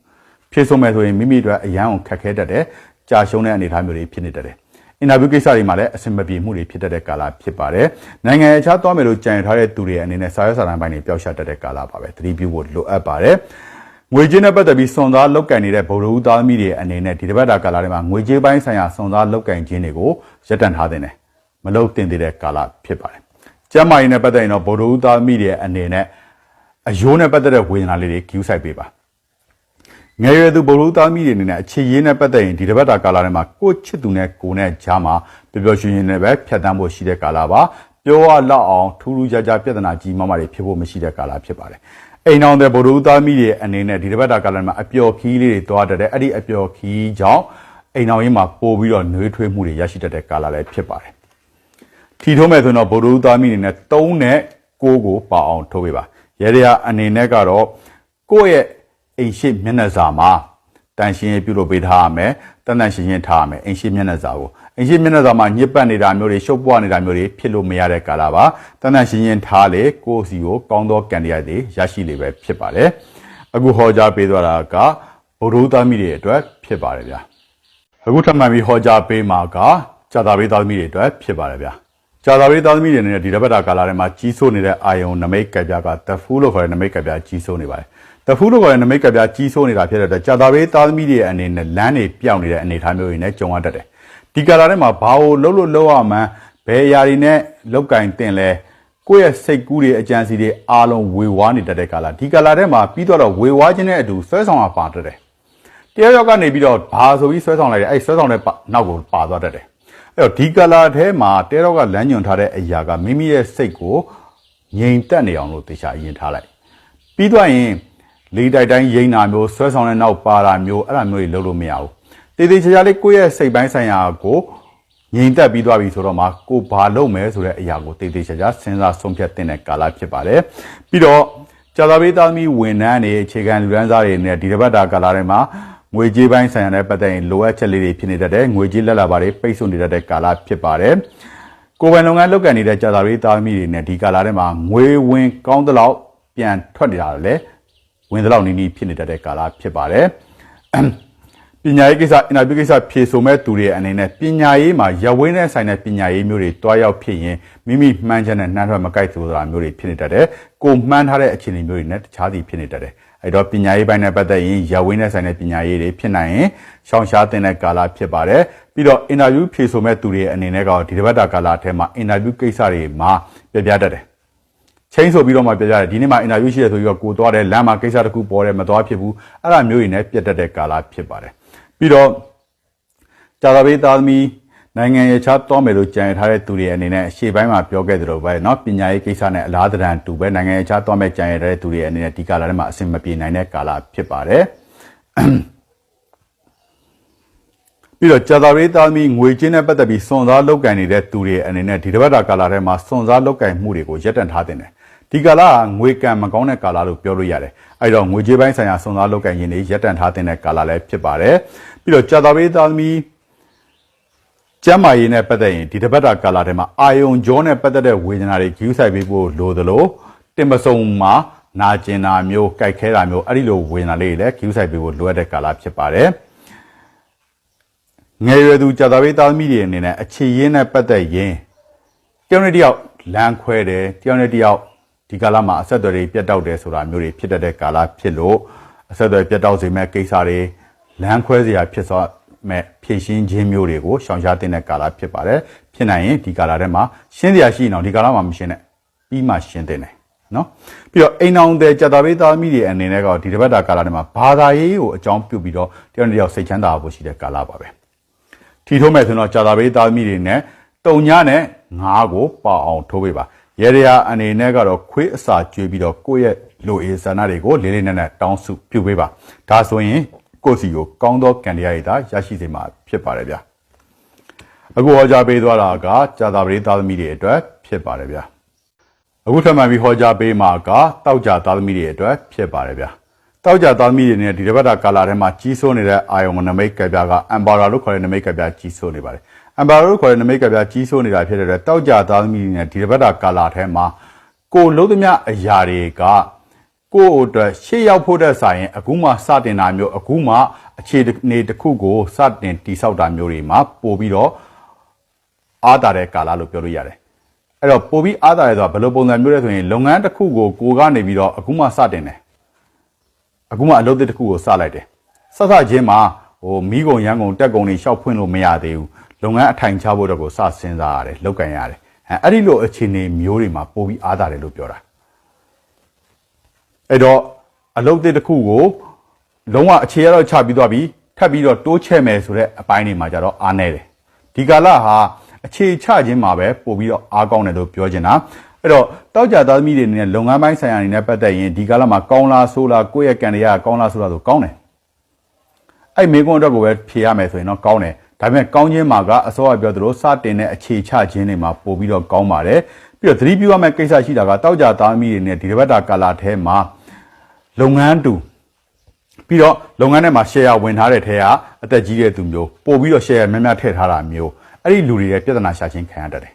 ဖြေဆိုမဲ့ဆိုရင်မိမိတို့အရန်အောင်ခက်ခဲတတ်တယ်ကြာရှုံးတဲ့အနေအထားမျိုးတွေဖြစ်နေတတ်တယ် အင်တာဗျူးကိစ္စတွေမှာလည်းအဆင်မပြေမှုတွေဖြစ်တတ်တဲ့ကာလဖြစ်ပါတယ်။နိုင်ငံခြားသွားမယ်လို့ကြံထားတဲ့သူတွေအနေနဲ့စာရွက်စာတမ်းပိုင်းတွေပျောက်ရှားတတ်တဲ့ကာလပါပဲ။သတိပြုဖို့လိုအပ်ပါတယ်။ငွေကြေးနဲ့ပတ်သက်ပြီးစွန်သားလောက်ကန်နေတဲ့ဗုဒ္ဓဦးသားသမီးတွေအနေနဲ့ဒီတစ်ပတ်တာကာလတွေမှာငွေကြေးပိုင်းဆိုင်ရာစွန်သားလောက်ကန်ခြင်းတွေကိုရပ်တန့်ထားတဲ့တယ်။မလုပ်တင်သေးတဲ့ကာလဖြစ်ပါတယ်။ကျမ်းမာရေးနဲ့ပတ်သက်ရင်တော့ဗုဒ္ဓဦးသားသမီးတွေအနေနဲ့အယိုးနဲ့ပတ်သက်တဲ့ဝေဒနာလေးတွေ queue ဆိုင်ပေးပါ။ ငယ်ရွယ်သူဗုလ်သားမိတွေအနေနဲ့အခြေရေးနဲ့ပတ်သက်ရင်ဒီတစ်ပတ်တာကာလထဲမှာကိုချစ်သူနဲ့ကိုနဲ့ကြားမှာပျော်ပျော်ရွှင်ရွှင်နဲ့ပဲဖြတ်တန်းဖို့ရှိတဲ့ကာလပါပြောရလောက်အောင်ထူးထူးခြားခြားပြဿနာကြီးမားမားတွေဖြစ်ဖို့မရှိတဲ့ကာလဖြစ်ပါတယ်အိမ်အောင်တဲ့ဗုဒ္ဓဦးသားမိတွေအနေနဲ့ဒီတစ်ပတ်တာကာလမှာအပျော်ခီးလေးတွေတွားတတ်တယ်အဲ့ဒီအပျော်ခီးကြောင့်အိမ်အောင်ရေးမှာပို့ပြီးတော့နှွေးထွေးမှုတွေရရှိတတ်တဲ့ကာလလည်းဖြစ်ပါတယ်ထီထိုးမဲ့ဆိုတော့ဗုဒ္ဓဦးသားမိအနေနဲ့3နဲ့6ကိုပါအောင်ထိုးပေးပါရဲရအနေနဲ့ကတော့ကိုယ့်ရဲ့ အိမ်ရှိမျက်နှာစာမှာတန်ရှင်းရေးပြုလုပ်ပေးထားရမယ်တန်တန်ရှင်းရှင်းထားရမယ်အိမ်ရှိမျက်နှာစာကိုအိမ်ရှိမျက်နှာစာမှာညစ်ပတ်နေတာမျိုးတွေရှုပ်ပွားနေတာမျိုးတွေဖြစ်လို့မရတဲ့ကာလပါတန်တန်ရှင်းရှင်းထားလေကိုယ့်စီကိုကောင်းသောကံတရားတွေရရှိလေပဲဖြစ်ပါတယ်အခုဟောကြားပေးသွားတာကဗုဒ္ဓသားမိတွေအတွက်ဖြစ်ပါတယ်ဗျာအခုထပ်မံပြီးဟောကြားပေးမှာကဇာတာပေးသားသမီးတွေအတွက်ဖြစ်ပါတယ်ဗျာဇာတာပေးသားသမီးတွေနဲ့ဒီတပတ်တာကာလထဲမှာကြီးစိုးနေတဲ့အာယုံနမိတ်ကပြကတဖူးလို့ခေါ်တဲ့နမိတ်ကပြကြီးစိုးနေပါတယ် တဖူးလို့ခေါ်တဲ့နမိတ်ကပြကြီးစိုးနေတာဖြစ်တဲ့အတွက်ကြာတာပေးသားသမီးတွေအနေနဲ့လမ်းတွေပြောင်းနေတဲ့အနေအထားမျိုးတွေနဲ့ကြုံရတတ်တယ်ဒီကာလာထဲမှာဘာကိုလှုပ်လို့လှုပ်ရမှန်းဘယ်အရာတွေနဲ့လောက်ကင်တင်လဲကိုယ့်ရဲ့စိတ်ကူးတွေအကြံစီတွေအားလုံးဝေဝါးနေတတ်တဲ့ကာလာဒီကာလာထဲမှာပြီးတော့ဝေဝါးခြင်းနဲ့အတူဆွဲဆောင်ရပါတတ်တယ်တရားရောက်ကနေပြီးတော့ဘာဆိုပြီးဆွဲဆောင်လိုက်တယ်အဲ့ဆွဲဆောင်တဲ့နောက်ကိုပါသွားတတ်တယ်အဲ့တော့ဒီကာလာထဲမှာတဲတော့ကလမ်းညွန်ထားတဲ့အရာကမိမိရဲ့စိတ်ကိုငြိမ်သက်နေအောင်လို့တေချာအရင်ထားလိုက်ပြီးတော့ရင် လေးတိုက်တိုင်းရိမ့်တာမျိုးဆွဲဆောင်တဲ့နောက်ပါတာမျိုးအဲ့ဒါမျိုးတွေလုပ်လို့မရဘူးတေးသေးချာချာလေးကိုယ့်ရဲ့စိတ်ပိုင်းဆိုင်ရာကိုငြိမ်သက်ပြီးသွားပြီဆိုတော့မှကိုဘာလုပ်မယ်ဆိုတဲ့အရာကိုတေးသေးချာချာစဉ်းစားဆုံးဖြတ်တဲ့ကာလဖြစ်ပါတယ်ပြီးတော့ကြာသာပေးသားသမီးဝန်ထမ်းတွေအခြေခံလူရန်စားတွေနဲ့ဒီတစ်ပတ်တာကာလထဲမှာငွေကြေးပိုင်းဆိုင်ရာနဲ့ပတ်သက်ရင်လိုအပ်ချက်လေးတွေဖြစ်နေတတ်တယ်ငွေကြေးလက်လာပါတွေပိတ်ဆို့နေတတ်တဲ့ကာလဖြစ်ပါတယ်ကိုယ်ပိုင်လုပ်ငန်းလုပ်ကိုင်နေတဲ့ကြာသာပေးသားသမီးတွေနဲ့ဒီကာလထဲမှာငွေဝင်ကောင်းသလောက်ပြန်ထွက်နေတာလည်း ဝင်သလောက်နီးနီးဖြစ်နေတတ်တဲ့ကာလဖြစ်ပါတယ်ပညာရေးကိစ္စအင်တာဗျူးကိစ္စဖြေဆိုမဲ့သူတွေအနေနဲ့ပညာရေးမှာရဝင်းနဲ့ဆိုင်တဲ့ပညာရေးမျိုးတွေတွားရောက်ဖြစ်ရင်မိမိမှန်းချက်နဲ့နှမ်းထွက်မကိုက်ဆိုတာမျိုးတွေဖြစ်နေတတ်တယ်။ကိုမှန်းထားတဲ့အခြေအနေမျိုးတွေနဲ့တခြားစီဖြစ်နေတတ်တယ်။အဲတော့ပညာရေးပိုင်းနဲ့ပတ်သက်ရင်ရဝင်းနဲ့ဆိုင်တဲ့ပညာရေးတွေဖြစ်နိုင်ရင်ရှောင်ရှားတဲ့ကာလဖြစ်ပါတယ်။ပြီးတော့အင်တာဗျူးဖြေဆိုမဲ့သူတွေအနေနဲ့ကဒီတစ်ပတ်တာကာလအထက်မှာအင်တာဗျူးကိစ္စတွေမှာပြပြတတ်တယ်။ ချင်းဆိုပြီးတော့မှပြပြတယ်ဒီနေ့မှအင်တာဗျူးရှိရဆိုပြီးတော့ကိုသွားတယ်လမ်းမှာကိစ္စတစ်ခုပေါ်တယ်မသွားဖြစ်ဘူးအဲ့ဒါမျိုးတွေနဲ့ပြတ်တက်တဲ့ကာလဖြစ်ပါတယ်ပြီးတော့ကြာသာပေးသားသမီးနိုင်ငံရေးချတော့မယ်လို့ကြံရထားတဲ့သူတွေအနေနဲ့အရှေ့ပိုင်းမှာပြောခဲ့သလိုပဲเนาะပညာရေးကိစ္စနဲ့အလားတန်တူပဲနိုင်ငံရေးချတော့မယ်ကြံရတဲ့သူတွေအနေနဲ့ဒီကာလထဲမှာအဆင်မပြေနိုင်တဲ့ကာလဖြစ်ပါတယ်ပြီးတော့ကြာသာရေးသားသမီးငွေချင်းနဲ့ပတ်သက်ပြီးစွန်စားလောက်ကန်နေတဲ့သူတွေအနေနဲ့ဒီတစ်ပတ်တာကာလထဲမှာစွန်စားလောက်ကန်မှုတွေကိုရပ်တန့်ထားတင်တယ် ဒီကာလကငွေကံမကောင်းတဲ့ကာလလို့ပြောလို့ရတယ်အဲ့တော့ငွေကြေးပိုင်းဆိုင်ရာစွန်စားလောက်ကန်ရင်တွေရပ်တန့်ထားတဲ့ကာလလည်းဖြစ်ပါတယ်ပြီးတော့ကြာသာပေးသားသမီးကျမ်းမာရေးနဲ့ပတ်သက်ရင်ဒီတစ်ပတ်တာကာလထဲမှာအာယုံကြောနဲ့ပတ်သက်တဲ့ဝေဒနာတွေကြီးဆိုင်ပေးဖို့လိုသလိုတင်ပစုံမှာနာကျင်တာမျိုးကြိုက်ခဲတာမျိုးအဲ့ဒီလိုဝေဒနာလေးတွေလည်းကြီးဆိုင်ပေးဖို့လိုအပ်တဲ့ကာလဖြစ်ပါတယ်ငယ်ရွယ်သူကြာသာပေးသားသမီးတွေအနေနဲ့အခြေရင်းနဲ့ပတ်သက်ရင်တယောက်နဲ့တယောက်လမ်းခွဲတယ်တယောက်နဲ့တယောက် ဒီကာလမှာအဆက်အသွယ်တွေပြတ်တောက်တယ်ဆိုတာမျိုးတွေဖြစ်တတ်တဲ့ကာလဖြစ်လို့အဆက်အသွယ်ပြတ်တောက်စေမဲ့ကိစ္စတွေလမ်းခွဲစရာဖြစ်သွားမဲ့ဖြည့်ရှင်းခြင်းမျိုးတွေကိုရှောင်ရှားတဲ့ကာလဖြစ်ပါတယ်ဖြစ်နိုင်ရင်ဒီကာလထဲမှာရှင်းစရာရှိရင်တော့ဒီကာလမှာမရှင်းနဲ့ပြီးမှရှင်းတဲ့တယ်နော်ပြီးတော့အိမ်အောင်တဲ့ကြတာပေးသားမိတွေအနေနဲ့ကဒီတစ်ပတ်တာကာလထဲမှာဘာသာရေးကိုအကြောင်းပြုပြီးတော့တယောက်တစ်ယောက်စိတ်ချမ်းသာဖို့ရှိတဲ့ကာလပါပဲထီထိုးမဲ့ဆိုတော့ကြတာပေးသားမိတွေနဲ့တုံညနဲ့ငါးကိုပေါအောင်ထိုးပေးပါ ရေရရာအနေနဲ့ကတော့ခွေးအစာကျွေးပြီးတော့ကိုယ့်ရဲ့လူအေးဆန္ဒတွေကိုလေးလေးနက်နက်တောင်းစုပြုပေးပါဒါဆိုရင်ကိုယ့်စီကိုကောင်းသောကံတရားရည်သာရရှိစေမှာဖြစ်ပါတယ်ဗျာအခုဟောကြားပေးသွားတာကကြာသာပရိသားသမီးတွေအတွက်ဖြစ်ပါတယ်ဗျာအခုထပ်မံပြီးဟောကြားပေးမှာကတောက်ကြသားသမီးတွေအတွက်ဖြစ်ပါတယ်ဗျာတောက်ကြသားသမီးတွေနဲ့ဒီတစ်ပတ်တာကာလာထဲမှာကြီးစိုးနေတဲ့အာယုံနမိတ်ကပြကအမ်ဘာရာလို့ခေါ်တဲ့နမိတ်ကပြကြီးစိုးနေပါတယ် အမ်ဘာရာလို့ခေါ်တဲ့နမိတ်ကပြကြီးစိုးနေတာဖြစ်တဲ့အတွက်တောက်ကြသားသမီးတွေနဲ့ဒီတစ်ပတ်တာကာလာထဲမှာကိုလုံးသမျှအရာတွေကကိုယ့်အတွက်ရှေ့ရောက်ဖို့တဲ့ဆိုင်ရင်အခုမှစတင်တာမျိုးအခုမှအခြေအနေတစ်ခုကိုစတင်တိဆောက်တာမျိုးတွေမှာပို့ပြီးတော့အားတာတဲ့ကာလလို့ပြောလို့ရတယ်အဲ့တော့ပို့ပြီးအားတာရဲဆိုတာဘယ်လိုပုံစံမျိုးလဲဆိုရင်လုပ်ငန်းတစ်ခုကိုကိုကနေပြီးတော့အခုမှစတင်တယ်အခုမှအလုပ်တစ်ခုကိုစလိုက်တယ်ဆက်စချင်းမှာဟိုမိကုံရန်ကုန်တက်ကုံတွေရှောက်ဖွင့်လို့မရသေးဘူး လုပ်ငန်းအထိုင်ချဖို့တော့ကိုစစဉ်းစားရတယ်လောက်ကန်ရတယ်အဲအဲ့ဒီလိုအခြေအနေမျိုးတွေမှာပို့ပြီးအားတာတယ်လို့ပြောတာအဲ့တော့အလုပ်တစ်ခုကိုလုံးဝအခြေရတော့ချပြီးသွားပြီထပ်ပြီးတော့တိုးချဲ့မယ်ဆိုတဲ့အပိုင်းတွေမှာကြတော့အားနေတယ်ဒီကာလဟာအခြေချခြင်းမှာပဲပို့ပြီးတော့အားကောင်းတယ်လို့ပြောချင်တာအဲ့တော့တောက်ကြသားသမီးတွေအနေနဲ့လုပ်ငန်းပိုင်းဆိုင်ရာအနေနဲ့ပတ်သက်ရင်ဒီကာလမှာကောင်းလားဆိုးလားကိုယ့်ရဲ့ကံတရားကောင်းလားဆိုးလားဆိုကောင်းတယ်အဲ့မေကွန်းအတွက်ကိုပဲဖြေရမယ်ဆိုရင်တော့ကောင်းတယ် ဒါပေမဲ့ကောင်းခြင်းမှာကအစောကပြောသလိုစတင်တဲ့အခြေချခြင်းတွေမှာပို့ပြီးတော့ကောင်းပါတယ်ပြီးတော့သတိပြုရမယ့်ကိစ္စရှိတာကတောက်ကြသားသမီးတွေနဲ့ဒီတစ်ပတ်တာကာလထဲမှာလုပ်ငန်းတူပြီးတော့လုပ်ငန်းထဲမှာ share ဝင်ထားတဲ့ထဲကအသက်ကြီးတဲ့သူမျိုးပို့ပြီးတော့ share များများထည့်ထားတာမျိုးအဲ့ဒီလူတွေရဲ့ပြဿနာရှာချင်းခံရတတ်တယ်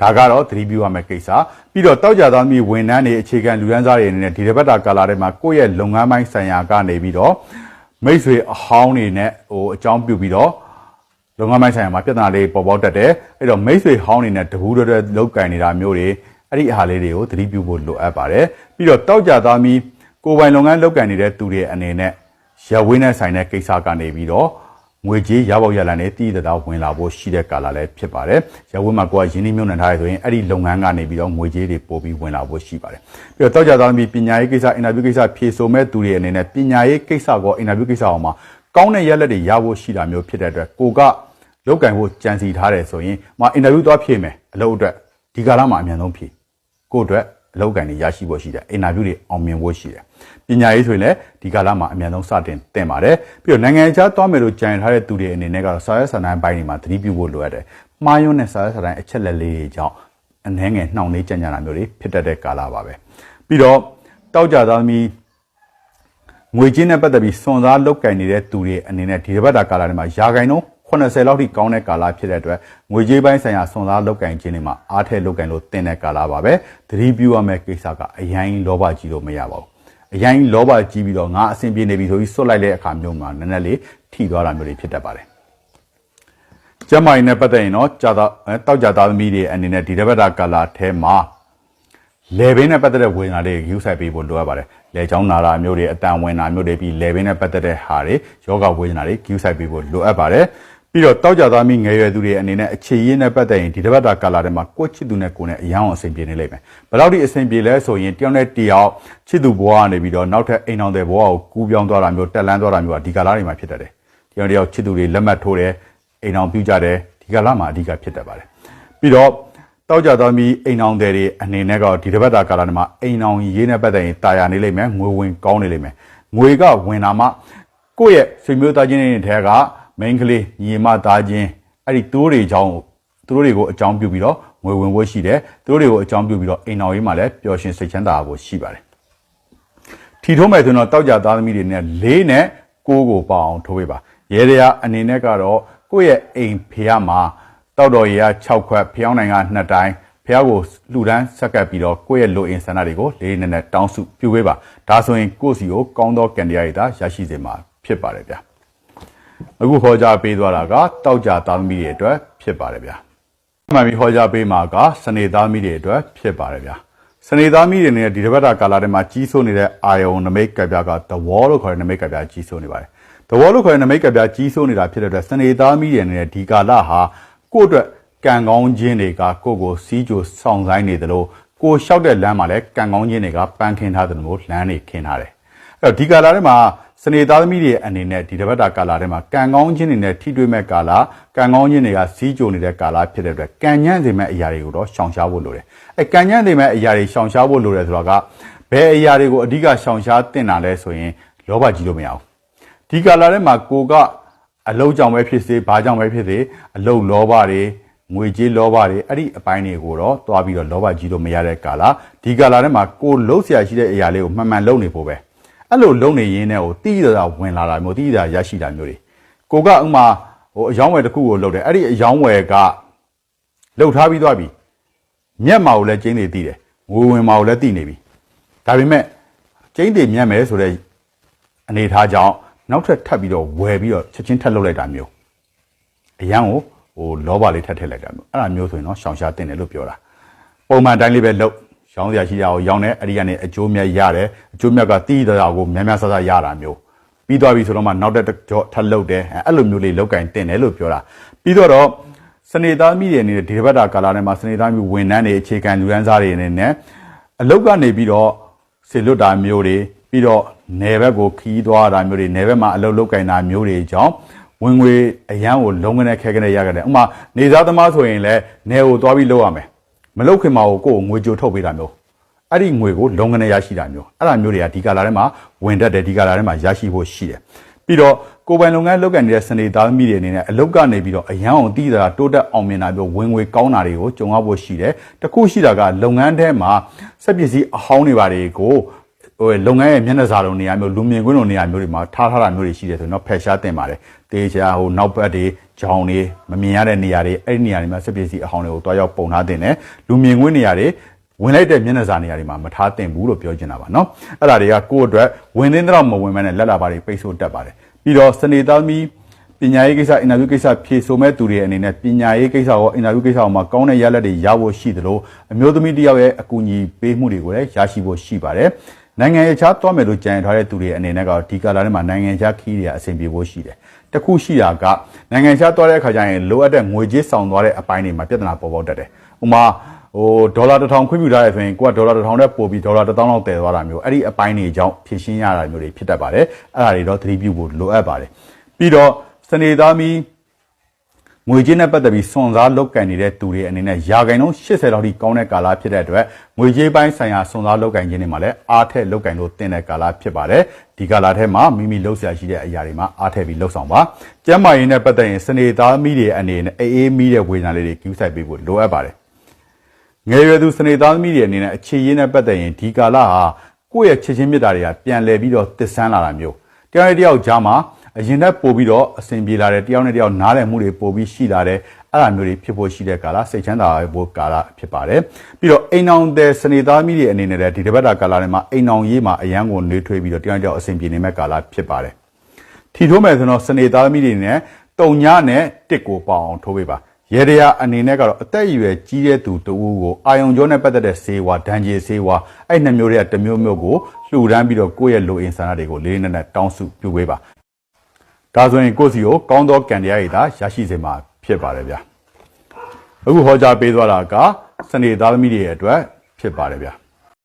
ဒါကတော့သတိပြုရမယ့်ကိစ္စပြီးတော့တောက်ကြသားသမီးဝန်ထမ်းတွေအခြေခံလူရန်စားတွေအနေနဲ့ဒီတစ်ပတ်တာကာလထဲမှာကိုယ့်ရဲ့လုပ်ငန်းပိုင်းဆိုင်ရာကနေပြီးတော့မိတ်ဆွေအဟောင်းတွေနဲ့ဟိုအကြောင်းပြုပြီးတော့ လုပ်ငန်းပိုင်းဆိုင်ရာမှာပြဿနာလေးပေါ်ပေါက်တတ်တယ်အဲ့တော့မိတ်ဆွေဟောင်းတွေနဲ့တဘူးတော်တော်လောက်ကင်နေတာမျိုးတွေအဲ့ဒီအားလေးတွေကိုသတိပြုဖို့လိုအပ်ပါတယ်ပြီးတော့တောက်ကြသားမီကိုယ်ပိုင်လုပ်ငန်းလောက်ကင်နေတဲ့သူတွေအနေနဲ့ရဝင်းနဲ့ဆိုင်တဲ့ကိစ္စကနေပြီးတော့ငွေကြေးရပေါက်ရလန်နဲ့တည်တတော်ဝင်လာဖို့ရှိတဲ့ကာလလည်းဖြစ်ပါတယ်။ရဝင်းမှာကိုယ်ကရင်းနှီးမြှုပ်နှံထားရဆိုရင်အဲ့ဒီလုပ်ငန်းကနေပြီးတော့ငွေကြေးတွေပို့ပြီးဝင်လာဖို့ရှိပါတယ်။ပြီးတော့တောက်ကြသားသမီးပညာရေးကိစ္စအင်တာဗျူးကိစ္စဖြေဆိုမဲ့သူတွေအနေနဲ့ပညာရေးကိစ္စကောအင်တာဗျူးကိစ္စအောင်မှာကောင်းတဲ့ရက်လက်တွေရဖို့ရှိတာမျိုးဖြစ်တဲ့အတွက်ကိုက လောက်ကင်ဖို့ကြံစီထားတယ်ဆိုရင်မအင်တာဗျူးသွားဖြေမယ်အလုပ်အတွက်ဒီကာလမှာအမြန်ဆုံးဖြေကိုအတွက်အလောက်ကန်တွေရရှိဖို့ရှိတယ်အင်တာဗျူးတွေအောင်မြင်ဖို့ရှိတယ်ပညာရေးဆိုရင်လည်းဒီကာလမှာအများဆုံးစတင်တင်ပါတယ်ပြီးတော့နိုင်ငံခြားသွားမယ်လို့ကြံထားတဲ့သူတွေအနေနဲ့ကတော့စာရွက်စာတမ်းပိုင်းတွေမှာသတိပြုဖို့လိုအပ်တယ်မှားယွင်းတဲ့စာရွက်စာတမ်းအချက်လက်လေးတွေကြောင့်အနှဲငယ်နှောင့်နှေးကြံ့ကြံ့တာမျိုးတွေဖြစ်တတ်တဲ့ကာလပါပဲပြီးတော့တောက်ကြသားသမီးငွေချင်းနဲ့ပတ်သက်ပြီးစွန်စားလုတ်ကင်နေတဲ့သူတွေအနေနဲ့ဒီတစ်ပတ်တာကာလတွေမှာယာဂိုင်နှုန်း 80လောက်ထိကောင်းတဲ့ကာလဖြစ်တဲ့အတွက်ငွေကြေးပိုင်းဆိုင်ရာစွန်စားလုတ်ကင်ခြင်းတွေမှာအားထည့်လုတ်ကင်လို့တင်တဲ့ကာလပါပဲသတိပြုရမယ့်ကိစ္စကအရင်လောဘကြီးလို့မရပါဘူးအရင်လောဘကြီးပြီးတော့ငါအဆင်ပြေနေပြီဆိုပြီးစွတ်လိုက်တဲ့အခါမျိုးမှာနည်းနည်းလေးထိသွားတာမျိုးတွေဖြစ်တတ်ပါတယ်ကျမကြီးနဲ့ပတ်သက်ရင်တော့ကြာတော့တောက်ကြသားသမီးတွေအနေနဲ့ဒီတစ်ပတ်တာကာလထဲမှာလေဘင်းနဲ့ပတ်သက်တဲ့ဝေဒနာတွေယူဆိုင်ပေးဖို့လိုအပ်ပါတယ်။လေချောင်းနာတာမျိုးတွေအတန်ဝင်တာမျိုးတွေပြီးလေဘင်းနဲ့ပတ်သက်တဲ့ဟာတွေယောဂဝေဒနာတွေယူဆိုင်ပေးဖို့လိုအပ်ပါတယ်။ ပြီးတော့တောက်ကြသားမိငယ်ရွယ်သူတွေအနေနဲ့အခြေရင်းနဲ့ပတ်သက်ရင်ဒီတစ်ပတ်တာကာလာထဲမှာကိုယ့်ချစ်သူနဲ့ကိုယ်နဲ့အယောင်အဆင်ပြေနေလိမ့်မယ်။ဘယ်လောက်ထိအဆင်ပြေလဲဆိုရင်တယောက်နဲ့တယောက်ချစ်သူဘဝကနေပြီးတော့နောက်ထပ်အိမ်အောင်တဲ့ဘဝကိုကူးပြောင်းသွားတာမျိုးတက်လန်းသွားတာမျိုးကဒီကာလာတွေမှာဖြစ်တတ်တယ်။တယောက်နဲ့တယောက်ချစ်သူတွေလက်မှတ်ထိုးတယ်အိမ်အောင်ပြုကြတယ်ဒီကာလာမှာအဓိကဖြစ်တတ်ပါတယ်။ပြီးတော့တောက်ကြသောမီအိမ်အောင်တွေအနေနဲ့ကဒီတစ်ပတ်တာကာလမှာအိမ်အောင်ရေးနဲ့ပတ်သက်ရင်တာယာနေလိမ့်မယ်ငွေဝင်ကောင်းနေလိမ့်မယ်ငွေကဝင်လာမှကိုယ့်ရဲ့ဆွေမျိုးသားချင်းတွေထဲက မိန်းကလေးညီမသားချင်းအဲ့ဒီတိုးတွေအကြောင်းသူတို့တွေကိုအကြောင်းပြုပြီးတော့ငွေဝင်ဖို့ရှိတယ်သူတို့တွေကိုအကြောင်းပြုပြီးတော့အိမ်အောင်ရေးမှာလည်းပျော်ရွှင်စိတ်ချမ်းသာဖို့ရှိပါတယ်ထီထိုးမယ်ဆိုတော့တောက်ကြသားသမီးတွေနဲ့လေးနဲ့ကိုးကိုပေါအောင်ထိုးပေးပါရဲတရားအနေနဲ့ကတော့ကိုယ့်ရဲ့အိမ်ဖေရမှာတောက်တော်ရီက6ခွက်ဖျောင်းနိုင်က2တိုင်းဖျောက်ကိုလှူဒန်းဆက်ကပ်ပြီးတော့ကိုယ့်ရဲ့လိုအင်ဆန္ဒတွေကိုလေးလေးနက်နက်တောင်းစုပြုပေးပါဒါဆိုရင်ကိုယ့်စီကိုကောင်းသောကံတရားတွေသာရရှိစေမှာဖြစ်ပါတယ်ဗျာ အခုဟောကြားပေးသွားတာကတောက်ကြသားသမီးတွေအတွက်ဖြစ်ပါတယ်ဗျာမှန်ပြီးဟောကြားပေးမှာကစနေသားသမီးတွေအတွက်ဖြစ်ပါတယ်ဗျာစနေသားသမီးတွေနဲ့ဒီတစ်ပတ်တာကာလထဲမှာကြီးစိုးနေတဲ့အာယုံနမိတ်ကပ်ပြားက the wall လို့ခေါ်တဲ့နမိတ်ကပ်ပြားကြီးစိုးနေပါတယ် the wall လို့ခေါ်တဲ့နမိတ်ကပ်ပြားကြီးစိုးနေတာဖြစ်တဲ့အတွက်စနေသားသမီးတွေနဲ့ဒီကာလဟာကိုယ့်အတွက်ကံကောင်းခြင်းတွေကကိုယ့်ကိုစီးကြိုဆောင်ဆိုင်နေတယ်လို့ကိုယ်လျှောက်တဲ့လမ်းမှာလည်းကံကောင်းခြင်းတွေကပန်းခင်းထားတယ်လို့လမ်းတွေခင်းထားတယ်အဲ့တော့ဒီကာလထဲမှာ စနေသားသမီးတွေအနေနဲ့ဒီတစ်ပတ်တာကာလထဲမှာကံကောင်းခြင်းတွေနဲ့ထိတွေ့မဲ့ကာလကံကောင်းခြင်းတွေကစီးကြိုနေတဲ့ကာလဖြစ်တဲ့အတွက်ကံညံ့စေမဲ့အရာတွေကိုတော့ရှောင်ရှားဖို့လိုတယ်အဲကံညံ့စေမဲ့အရာတွေရှောင်ရှားဖို့လိုတယ်ဆိုတော့ကဘယ်အရာတွေကိုအဓိကရှောင်ရှားတင်တာလဲဆိုရင်လောဘကြီးလို့မရဘူးဒီကာလထဲမှာကိုကအလုတ်ကြောင့်ပဲဖြစ်စေဘာကြောင့်ပဲဖြစ်စေအလုတ်လောဘတွေငွေကြေးလောဘတွေအဲ့ဒီအပိုင်းတွေကိုတော့တွားပြီးတော့လောဘကြီးလို့မရတဲ့ကာလဒီကာလထဲမှာကိုလှုပ်ရှားရှိတဲ့အရာလေးကိုမှန်မှန်လုပ်နေဖို့ပဲ အဲ့လိုလုပ်နေရင်းနဲ့ဟိုတိတိကျကျဝင်လာတာမျိုးတိတိကျကျရရှိတာမျိုးတွေကိုကဥမာဟိုအယောင်းဝယ်တစ်ခုကိုလုပ်တယ်အဲ့ဒီအယောင်းဝယ်ကလှုပ်ထားပြီးသွားပြီမျက်မှောက်လည်းကျင်းနေသိတယ်ငွေဝင်မှောက်လည်းသိနေပြီဒါပေမဲ့ကျင်းတွေမြတ်မယ်ဆိုတဲ့အနေထားကြောင့်နောက်ထပ်ထပ်ပြီးတော့ဝယ်ပြီးတော့ချက်ချင်းထပ်လုပ်လိုက်တာမျိုးအရန်ကိုဟိုလောဘလေးထပ်ထည့်လိုက်တာမျိုးအဲ့ဒါမျိုးဆိုရင်တော့ရှောင်ရှားတင်တယ်လို့ပြောတာပုံမှန်တိုင်းလေးပဲလုပ် ရောင်းစရာရှိတာကိုရောင်းတယ်အဲ့ဒီကနေအကျိုးမြတ်ရတယ်အကျိုးမြတ်ကတီးတဲ့တာကိုများများဆဆရတာမျိုးပြီးသွားပြီဆိုတော့မှနောက်တစ်ကြော့ထပ်လုပ်တယ်အဲ့လိုမျိုးလေးလောက်ကင်တင်တယ်လို့ပြောတာပြီးတော့တော့စနေသားမိတွေအနေနဲ့ဒီတစ်ပတ်တာကာလာထဲမှာစနေသားမိဝန်ထမ်းတွေအခြေခံလူရန်စားတွေအနေနဲ့အလုတ်ကနေပြီးတော့ဆေလွတ်တာမျိုးတွေပြီးတော့နယ်ဘက်ကိုခီးသွားတာမျိုးတွေနယ်ဘက်မှာအလုတ်လုတ်ကင်တာမျိုးတွေကြောင့်ဝင်ငွေအရန်ကိုလုံးဝနဲ့ခဲခဲနဲ့ရခဲ့တယ်ဥမာနေသားသမားဆိုရင်လည်းနယ်ကိုသွားပြီးလုတ်ရမယ် မလုတ်ခင်မှာကိုကိုယ်ငွေကြိုထုတ်ပေးတာမျိုးအဲ့ဒီငွေကိုလုံးဝနဲ့ရရှိတာမျိုးအဲ့ဒါမျိုးတွေကဒီကာလာထဲမှာဝင်တတ်တယ်ဒီကာလာထဲမှာရရှိဖို့ရှိတယ်ပြီးတော့ကိုယ်ပိုင်လုပ်ငန်းလုပ်ကန်နေတဲ့စနေသားသမီးတွေအနေနဲ့အလုတ်ကနေပြီးတော့အရန်အောင်တည်တာတိုးတက်အောင်မြင်တာမျိုးဝင်ငွေကောင်းတာတွေကိုကြုံရဖို့ရှိတယ်တခုရှိတာကလုပ်ငန်းထဲမှာစက်ပစ္စည်းအဟောင်းတွေပါတယ်ကိုဟိုလုပ်ငန်းရဲ့မျက်နှာစာလိုနေရာမျိုးလူမြင်ကွင်းလိုနေရာမျိုးတွေမှာထားထားတာမျိုးတွေရှိတယ်ဆိုတော့ဖယ်ရှားတင်ပါတယ်တေချာဟိုနောက်ဘက်တွေ ဂျောင်တွေမမြင်ရတဲ့နေရာတွေအဲ့ဒီနေရာတွေမှာစက်ပစ္စည်းအဟောင်းတွေကိုတွားရောက်ပုံထားတင်တယ်လူမြင်ကွင်းနေရာတွေဝင်လိုက်တဲ့မျက်နှာစာနေရာတွေမှာမထားတင်ဘူးလို့ပြောချင်တာပါเนาะအဲ့ဒါတွေကကိုယ့်အတွက်ဝင်သင်းတော့မဝင်မနဲ့လက်လာပါတွေပိတ်ဆို့တတ်ပါတယ်ပြီးတော့စနေသားမီပညာရေးကိစ္စအင်တာဗျူးကိစ္စဖြေဆိုမဲ့သူတွေအနေနဲ့ပညာရေးကိစ္စရောအင်တာဗျူးကိစ္စရောမှာကောင်းတဲ့ရလဒ်တွေရဖို့ရှိသလိုအမျိုးသမီးတစ်ယောက်ရဲ့အကူအညီပေးမှုတွေကိုလည်းရရှိဖို့ရှိပါတယ်နိုင်ငံရေးချားသွားမယ်လို့ကြံထားတဲ့သူတွေအနေနဲ့ကဒီကာလာထဲမှာနိုင်ငံခြားခီးတွေအဆင်ပြေဖို့ရှိတယ်။ တခုရှိတာကနိုင်ငံခြားသွားတဲ့အခါကျရင်လိုအပ်တဲ့ငွေကြေးဆောင်သွားတဲ့အပိုင်းတွေမှာပြဿနာပေါ်ပေါက်တတ်တယ်။ဥမာဟိုဒေါ်လာတစ်ထောင်ခွင့်ပြုထားရဆိုရင်ကိုကဒေါ်လာတစ်ထောင်နဲ့ပို့ပြီးဒေါ်လာတစ်သောင်းလောက်တည်သွားတာမျိုးအဲ့ဒီအပိုင်းတွေကြောင့်ဖြည့်ရှင်းရတာမျိုးတွေဖြစ်တတ်ပါတယ်။အဲ့ဒါတွေတော့သတိပြုဖို့လိုအပ်ပါတယ်။ပြီးတော့စနေသားမီ ငွေကြေးနဲ့ပတ်သက်ပြီးစွန်စားလုတ်ကန်နေတဲ့သူတွေအနေနဲ့ယာဂိုင်လုံး80လောက်ထိကောင်းတဲ့ကာလဖြစ်တဲ့အတွက်ငွေကြေးပိုင်းဆိုင်ရာစွန်စားလုတ်ကန်ခြင်းတွေမှာလည်းအားထက်လုတ်ကန်လို့တင်တဲ့ကာလဖြစ်ပါတယ်ဒီကာလထဲမှာမိမိလှုပ်ရှားရှိတဲ့အရာတွေမှာအားထက်ပြီးလှုပ်ဆောင်ပါကျမ်းမာရေးနဲ့ပတ်သက်ရင်စနေသားမိတွေအနေနဲ့အေးအေးမိတဲ့ဝေဒနာလေးတွေကူးဆိုင်ပေးဖို့လိုအပ်ပါတယ်ငယ်ရွယ်သူစနေသားသမီးတွေအနေနဲ့အခြေရင်းနဲ့ပတ်သက်ရင်ဒီကာလဟာကိုယ့်ရဲ့ချစ်ချင်းမြတ်တာတွေကပြန်လည်ပြီးတော့တည်ဆန်းလာတာမျိုးတယောက်နဲ့တယောက်ကြားမှာ အရင်နဲ့ပို့ပြီးတော့အဆင်ပြေလာတယ်တယောက်နဲ့တယောက်နားလည်မှုတွေပို့ပြီးရှိလာတယ်အဲ့ဒါမျိုးတွေဖြစ်ဖို့ရှိတဲ့ကာလစိတ်ချမ်းသာဖို့ကာလဖြစ်ပါတယ်ပြီးတော့အိမ်အောင်တဲ့စနေသားသမီးတွေအနေနဲ့လည်းဒီတစ်ပတ်တာကာလထဲမှာအိမ်အောင်ရေးမှာအရန်ကိုနှွေးထွေးပြီးတော့တယောက်နဲ့တယောက်အဆင်ပြေနေမဲ့ကာလဖြစ်ပါတယ်ထီထိုးမယ်ဆိုတော့စနေသားသမီးတွေနဲ့တုံညနဲ့တစ်ကိုပေါအောင်ထိုးပေးပါရေတရာအနေနဲ့ကတော့အသက်အရွယ်ကြီးတဲ့သူတဦးကိုအာယုံကြောနဲ့ပတ်သက်တဲ့ဆေးဝါးဒဏ်ကြေဆေးဝါးအဲ့နှစ်မျိုးတွေကတစ်မျိုးမျိုးကိုလှူဒန်းပြီးတော့ကိုယ့်ရဲ့လိုအင်ဆန္ဒတွေကိုလေးလေးနက်နက်တောင်းစုပြုပေးပါ ဒါဆိုရင်ကိုယ့်စီကိုကောင်းသောကံတရားတွေသာရရှိစေမှာဖြစ်ပါတယ်ဗျာအခုဟောကြားပေးသွားတာကစနေသားသမီးတွေရဲ့အတွက်ဖြစ်ပါတယ်ဗျာ